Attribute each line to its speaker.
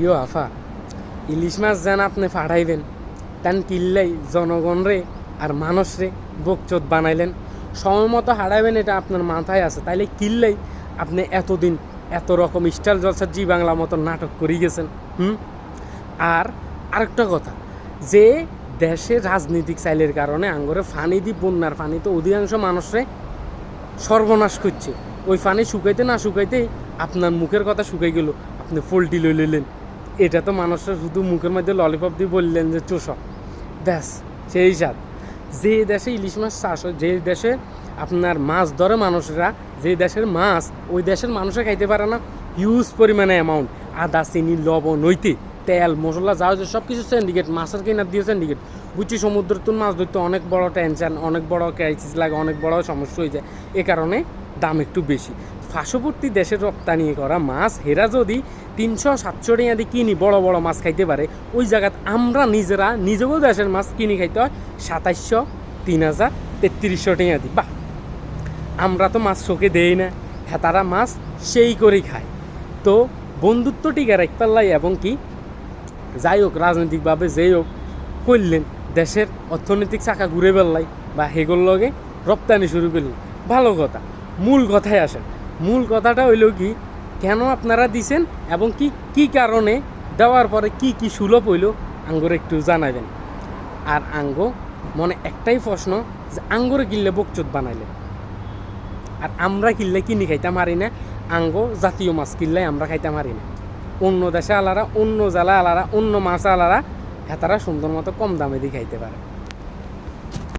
Speaker 1: ইয়ো আফা। ইলিশ মাছ যেন আপনি ফাটাইবেন তান জনগণ রে আর মানুষরে বকচোদ বানাইলেন। সময় মতো হারাইবেন এটা আপনার মাথায় আছে, তাইলে কিনলেই আপনি এতদিন এত রকম স্টাইল জলসার জি বাংলা মতো নাটক করে গেছেন, হুম? আর আরেকটা কথা, যে দেশে রাজনৈতিক চাইলের কারণে আঙ্গরে ফানি দি বন্যার ফানি তো অধিকাংশ মানুষরে সর্বনাশ করছে। ওই ফানি শুকাইতে না শুকাইতেই আপনার মুখের কথা শুকাই গেল, আপনি লই লইলেন। এটা তো মানুষের শুধু মুখের মধ্যে ললিপপ দিয়ে বললেন যে চোষক ব্যাস, সেই সাথ যে দেশে ইলিশ মাছ চাষ হয়, যে দেশে আপনার মাছ ধরে মানুষরা, যে দেশের মাছ, ওই দেশের মানুষে খাইতে পারে না। হিউজ পরিমাণে অ্যামাউন্ট আদা, চিনি, লবণ নইতে তেল, মশলা, যা হচ্ছে সব কিছু সিন্ডিকেট মাছের কিনার দিয়ে সিন্ডিকেট বুঝছি সমুদ্র তুন মাছ ধরতে অনেক বড় টেনশন অনেক বড় ক্রাইসিস লাগে, অনেক বড় সমস্যা হয়ে যায়। এ কারণে দাম একটু বেশি। পার্শ্ববর্তী দেশে রপ্তানি করা মাছ, হেরা যদি তিনশো সাতশো টাকা দিয়ে কিনি, বড় বড় মাছ খাইতে পারে, ওই জায়গাত আমরা নিজেরা, নিজেও দেশের মাছ কিনি খাইতে হয়, সাতাইশশো তিন হাজার তেত্রিশশো টাকা দিই বাহ! আমরা তো মাছ চোখে দেই না, হেতারা মাছ সেই করেই খায়। তো বন্ধুত্ব টিকা পারলাই এবং কি, যাই হোক, রাজনৈতিকভাবে যেই হোক, করলেন, দেশের অর্থনৈতিক চাকা ঘুরে বেললাই বা হেগোর লগে রপ্তানি শুরু করলেন। ভালো কথা, মূল কথায় আসেন মূল কথাটা হইল কি, কেন আপনারা দিছেন এবং কি কি কারণে দেওয়ার পরে কি কি সুলভ হইল, আঙ্গুর একটু জানাবেন। আর আঙ্গ, মনে একটাই প্রশ্ন যে আঙ্গুরে কিনলে বকচুত বানাইলে। আর আমরা কিনলে কিনি খাইতে পারি না, আঙ্গ জাতীয় মাছ কিনলে আমরা খাইতে পারি না। অন্য দেশে আলারা, অন্য জেলা আলারা, অন্য মাছ আলারা হেতারা সুন্দর মতো কম দামে দিয়ে খাইতে পারে।